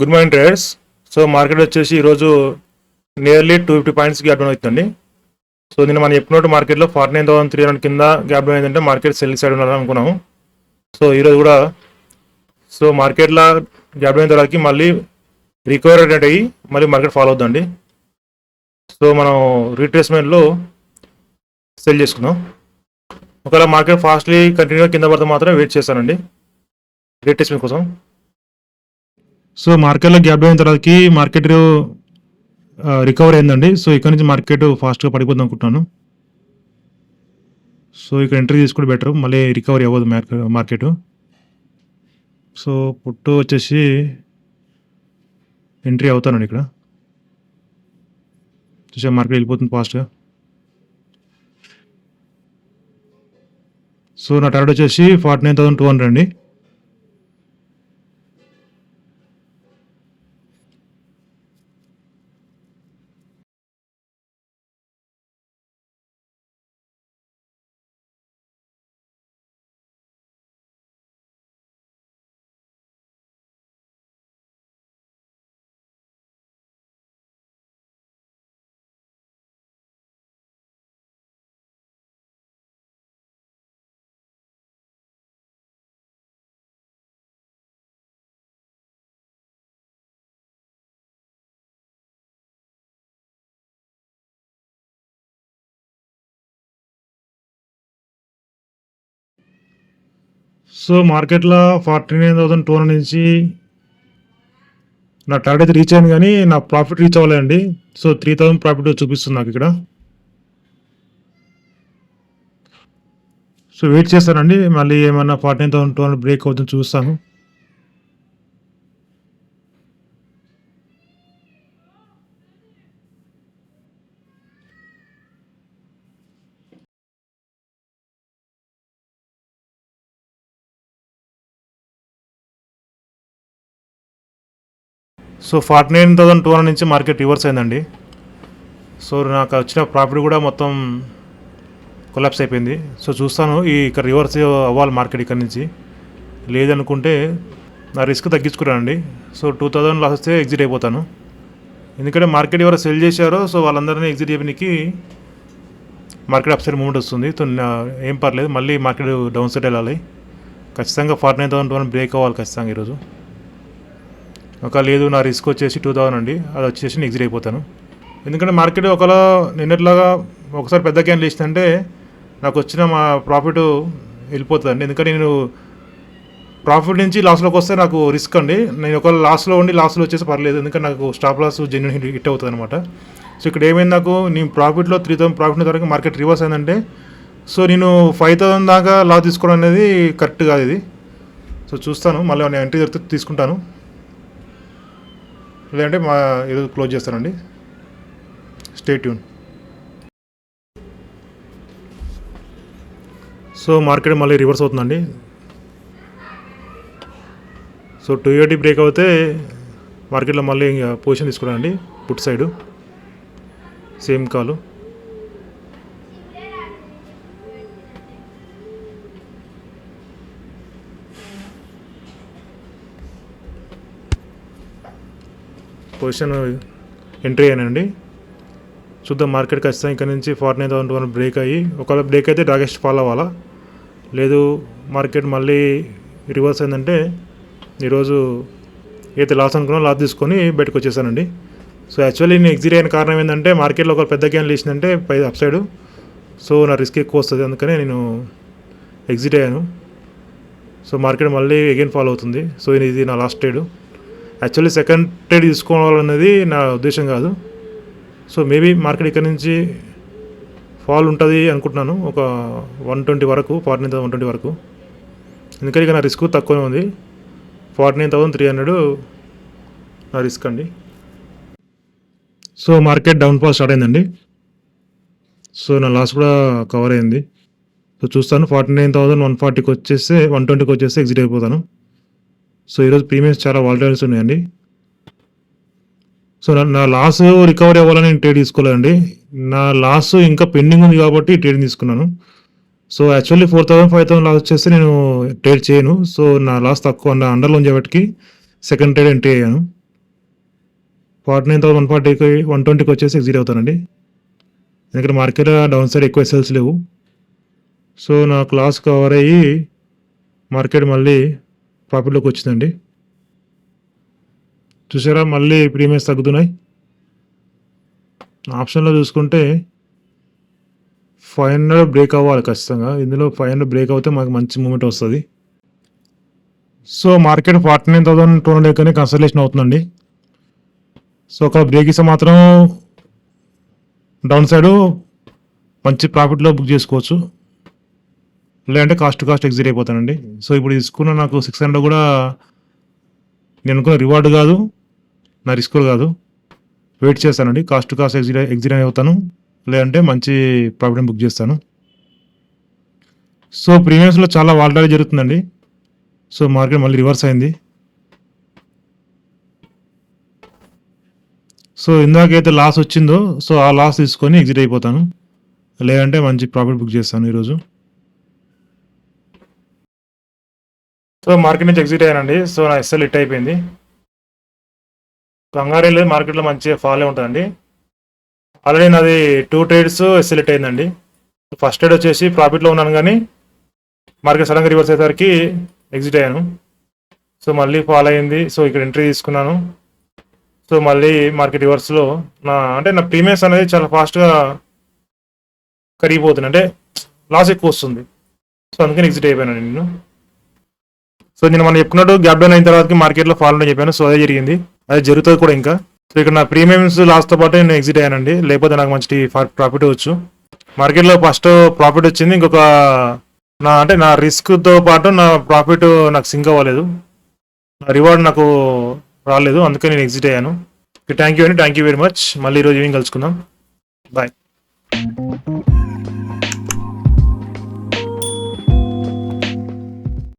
Good morning traders so market వచ్చేసి ఈరోజు nearly two fifty points gap down అవుతుంది so నిన్న మనం చెప్పినట్టు మార్కెట్లో forty nine thousand three hundred కింద గ్యాప్ డౌన్ అయిందంటే మార్కెట్ సెల్ సైడ్ ఉండాలని అనుకున్నాము. సో ఈరోజు కూడా సో మార్కెట్లో గ్యాప్ డౌన్ అయిన తర్వాత మళ్ళీ రికవర్ రేట్ అయ్యి మళ్ళీ మార్కెట్ ఫాలో అవుతుందండి. సో మనం రీట్రేస్మెంట్లో సెల్ చేసుకుందాం. ఒకవేళ మార్కెట్ ఫాస్ట్లీ కంటిన్యూగా కింద పడితే మాత్రం వెయిట్ చేస్తానండి. రీట్రేస్మెంట్ కోసం. సో మార్కెట్లో గ్యాప్ అయిన తర్వాతకి మార్కెట్ రికవర్ అయిందండి. సో ఇక్కడ నుంచి మార్కెట్ ఫాస్ట్గా పడిపోతుంది అనుకుంటున్నాను. సో ఇక్కడ ఎంట్రీ తీసుకుంటే బెటర్ మళ్ళీ రికవరీ అవ్వదు మార్కెట్ మార్కెట్ సో పుట్టు వచ్చేసి ఎంట్రీ అవుతానండి ఇక్కడ. చూసా మార్కెట్ వెళ్ళిపోతుంది ఫాస్ట్గా సో నా టార్గెట్ వచ్చేసి forty nine thousand two hundred అండి. సో మార్కెట్లో forty nine thousand two hundred నుంచి నా టార్గెట్ అయితే రీచ్ అయింది కానీ నా ప్రాఫిట్ రీచ్ అవ్వలేదండి. సో త్రీ థౌసండ్ ప్రాఫిట్ చూపిస్తుంది నాకు ఇక్కడ. సో వెయిట్ చేస్తానండి. మళ్ళీ ఏమైనా forty nine thousand two hundred break అవుతుంది చూస్తాను. So forty nine thousand two hundred నుంచి మార్కెట్ రివర్స్ అయిందండి. సో నాకు వచ్చిన ప్రాఫిట్ కూడా మొత్తం కొలాప్స్ అయిపోయింది. సో చూస్తాను ఈ ఇక్కడ రివర్స్ అవ్వాలి మార్కెట్ ఇక్కడ నుంచి. లేదనుకుంటే నా రిస్క్ తగ్గించుకున్నానండి. సో టూ థౌజండ్ లాస్ వస్తే ఎగ్జిట్ అయిపోతాను. ఎందుకంటే మార్కెట్ ఎవరు సెల్ చేశారో సో వాళ్ళందరినీ ఎగ్జిట్ చేయడానికి మార్కెట్ అప్ సైడ్ మూమెంట్ వస్తుంది. సో ఏం పర్లేదు మళ్ళీ మార్కెట్ డౌన్ సైడ్ వెళ్ళాలి. ఖచ్చితంగా forty nine thousand two hundred break అవ్వాలి ఖచ్చితంగా ఈరోజు. ఒక లేదు నా రిస్క్ వచ్చేసి టూ థౌసండ్ అండి. అది వచ్చేసి నేను ఎగ్జిట్ అయిపోతాను. ఎందుకంటే మార్కెట్ ఒకవేళ నిన్నట్లాగా ఒకసారి పెద్ద క్యాన్ లేచిందంటే నాకు వచ్చిన మా ప్రాఫిట్ వెళ్ళిపోతుందండి. ఎందుకంటే నేను ప్రాఫిట్ నుంచి లాస్లోకి వస్తే నాకు రిస్క్ అండి. నేను ఒకవేళ లాస్లో ఉండి లాస్లో వచ్చేసి పర్లేదు. ఎందుకంటే నాకు స్టాప్ లాస్ జెన్యున్ హిట్ అవుతుంది అనమాట సో ఇక్కడ ఏమైంది నాకు నేను ప్రాఫిట్లో త్రీ థౌసండ్ ప్రాఫిట్ వరకు మార్కెట్ రివర్స్ అయిందంటే సో నేను ఫైవ్ థౌసండ్ దాకా లాస్ తీసుకోవడం అనేది కరెక్ట్ కాదు ఇది. సో చూస్తాను. మళ్ళీ నేను ఎంట్రీ దొరికితే తీసుకుంటాను. లేదంటే మా ఈరోజు క్లోజ్ చేస్తానండి. స్టే ట్యూన్ సో మార్కెట్ మళ్ళీ రివర్స్ అవుతుందండి. సో టూ ఎయిటీ బ్రేక్ అవుతే మార్కెట్లో మళ్ళీ ఇంకా పొజిషన్ తీసుకున్నానండి put side. Same call position entry అయ్యానండి చూద్దాం మార్కెట్ ఖచ్చితంగా ఇక్కడ నుంచి forty nine thousand one break అయ్యి ఒకవేళ బ్రేక్ అయితే డాగెస్ట్ ఫాలో అవ్వాలా? లేదు మార్కెట్ మళ్ళీ రివర్స్ అయిందంటే ఈరోజు ఏదైతే లాస్ అనుకున్నా లాస్ తీసుకొని బయటకు వచ్చేసానండి. సో యాక్చువల్లీ నేను ఎగ్జిట్ అయిన కారణం ఏంటంటే మార్కెట్లో ఒక పెద్ద క్యాన్ లేచిందంటే పై అప్ సైడ్ సో నా రిస్క్ ఎక్కువ వస్తుంది అందుకనే నేను ఎగ్జిట్ అయ్యాను. సో మార్కెట్ మళ్ళీ అగైన్ ఫాలో అవుతుంది. సో ఇది నా last trade actually second trade తీసుకోవాలనేది నా ఉద్దేశం కాదు. సో మేబీ మార్కెట్ ఇక్కడ నుంచి ఫాల్ ఉంటుంది అనుకుంటున్నాను. ఒక వన్ ట్వంటీ వరకు ఫార్టీ నైన్ వన్ ట్వంటీ వరకు. ఎందుకంటే ఇక నా రిస్క్ తక్కువనే ఉంది. Forty nine thousand three hundred నా రిస్క్ అండి. So market down fall start అయిందండి. సో నా లాస్ కూడా కవర్ అయింది. సో చూస్తాను ఫార్టీ నైన్ థౌసండ్ వన్ ఫార్టీకి వచ్చేస్తే వన్ ట్వంటీకి వచ్చేస్తే ఎగ్జిట్ అయిపోతాను. సో ఈరోజు ప్రీమియమ్స్ చాలా వాల్టైల్స్ ఉన్నాయండి. సో నా- లాస్ రికవరీ అవ్వాలని నేను ట్రేడ్ తీసుకోలేదండి. నా లాస్ ఇంకా పెండింగ్ ఉంది కాబట్టి ట్రేడ్ తీసుకున్నాను. So actually four thousand five thousand loss వచ్చేస్తే నేను ట్రేడ్ చేయను. సో నా లాస్ తక్కువ నా అండర్లో ఉంచేవాటికి సెకండ్ ట్రేడ్ ఎంట్రీ అయ్యాను. ఫార్టీ నైన్ థౌసండ్ వన్ ఫార్టీకి వన్ ట్వంటీకి వచ్చేసి ఎగ్జిట్ అవుతానండి. ఎందుకంటే మార్కెట్ డౌన్ సైడ్ ఎక్కువ ఎస్ఎల్స్ లేవు. సో నా క్లాస్ కవర్ అయ్యి మార్కెట్ మళ్ళీ ప్రాఫిట్లోకి వచ్చిందండి. చూసారా మళ్ళీ ప్రీమియమ్స్ తగ్గుతున్నాయి. ఆప్షన్లో చూసుకుంటే ఫైవ్ హండ్రెడ్ బ్రేక్ అవ్వాలి ఖచ్చితంగా. ఇందులో ఫైవ్ హండ్రెడ్ బ్రేక్ అవుతే మాకు మంచి మూమెంట్ వస్తుంది. So market forty nine thousand two hundred కానీ కన్సల్టేషన్ అవుతుందండి. సో ఒక బ్రేక్ ఇస్తే మాత్రం డౌన్ సైడ్ మంచి ప్రాఫిట్లో బుక్ చేసుకోవచ్చు. లేదంటే కాస్ట్ కాస్ట్ ఎగ్జిట్ అయిపోతానండి. సో ఇప్పుడు తీసుకున్న నాకు సిక్స్ హండ్రెడ్ కూడా నేను అనుకున్న రివార్డ్ కాదు నా రిస్క్ కాదు. వెయిట్ చేస్తానండి. కాస్ట్ కాస్ట్ ఎగ్జిట్ ఎగ్జిట్ అవుతాను. లేదంటే మంచి ప్రాఫిట్ బుక్ చేస్తాను. సో ప్రీమియమ్స్లో చాలా వాల్టారీ జరుగుతుందండి. సో మార్కెట్ మళ్ళీ రివర్స్ అయింది. సో ఇందాకైతే లాస్ వచ్చిందో సో ఆ లాస్ తీసుకొని ఎగ్జిట్ అయిపోతాను. లేదంటే మంచి ప్రాఫిట్ బుక్ చేస్తాను ఈరోజు. సో మార్కెట్ నుంచి ఎగ్జిట్ అయ్యానండి. సో నా ఎస్ఎల్ హిట్ అయిపోయింది. కంగారెల్లి మార్కెట్లో మంచిగా ఫాలో ఉంటుందండి. ఆల్రెడీ నాది టూ ట్రేడ్స్ ఎస్ఎల్ హిట్ అయిందండి. ఫస్ట్ ట్రేడ్ వచ్చేసి ప్రాఫిట్లో ఉన్నాను కానీ మార్కెట్ సడన్గా రివర్స్ అయ్యేసరికి ఎగ్జిట్ అయ్యాను. సో మళ్ళీ ఫాలో అయింది. సో ఇక్కడ ఎంట్రీ తీసుకున్నాను. సో మళ్ళీ మార్కెట్ రివర్స్లో నా అంటే నా ప్రీమియస్ అనేది చాలా ఫాస్ట్గా కరిగిపోతుంది అంటే లాస్ ఎక్కువ వస్తుంది. సో అందుకని ఎగ్జిట్ అయిపోయాను నేను. సో నేను మనం చెప్పుకున్నట్టు గ్యాప్ డౌన్ అయిన తర్వాత మార్కెట్లో ఫాలో అని చెప్పాను. సో అదే జరిగింది. అదే జరుగుతుంది కూడా ఇంకా. సో ఇక్కడ నా ప్రీమియమ్స్ లాస్ట్తో పాటు నేను ఎగ్జిట్ అయ్యానండి. లేకపోతే నాకు మంచి ప్రాఫిట్ వచ్చు. మార్కెట్లో ఫస్ట్ ప్రాఫిట్ వచ్చింది. ఇంకొక నా అంటే నా రిస్క్తో పాటు నా ప్రాఫిట్ నాకు సింక్ అవ్వలేదు. నా రివార్డ్ నాకు రాలేదు. అందుకే నేను ఎగ్జిట్ అయ్యాను. థ్యాంక్ యూ అండి. థ్యాంక్ యూ వెరీ మచ్ మళ్ళీ ఈరోజు ఈవినింగ్ కలుసుకుందాం. బాయ్